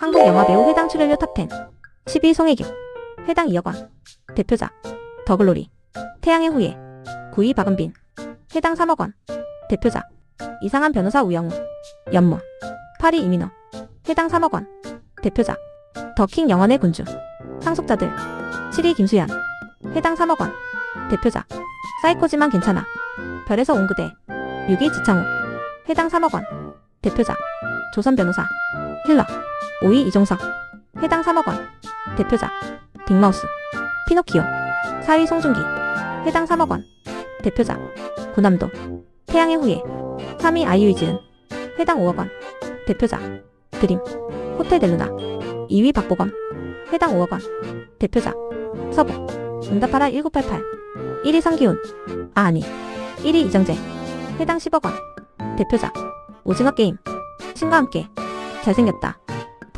한국 영화 배우 회당 출연료 탑10 12 송혜교 회당 2억 원 대표작 더글로리 태양의 후예 9위 박은빈 회당 3억 원 대표작 이상한 변호사 우영우 연모 8위 이민호 회당 3억 원 대표작 더킹 영원의 군주 상속자들 7위 김수현 회당 3억 원 대표작 사이코지만 괜찮아 별에서 온 그대 6위 지창욱 회당 3억 원 대표작 조선 변호사 힐러 5위 이종석 회당 3억 원 대표작 빅마우스 피노키오 4위 송중기 회당 3억 원 대표작 고남도 태양의 후예 3위 아이유 이지은 회당 5억 원 대표작 드림 호텔 델루나 2위 박보검 회당 5억 원 대표작 서부 응답하라 1988 1위 성기훈 아 아니 1위 이정재 회당 10억 원 대표작 오징어 게임. 신과 함께. 잘생겼다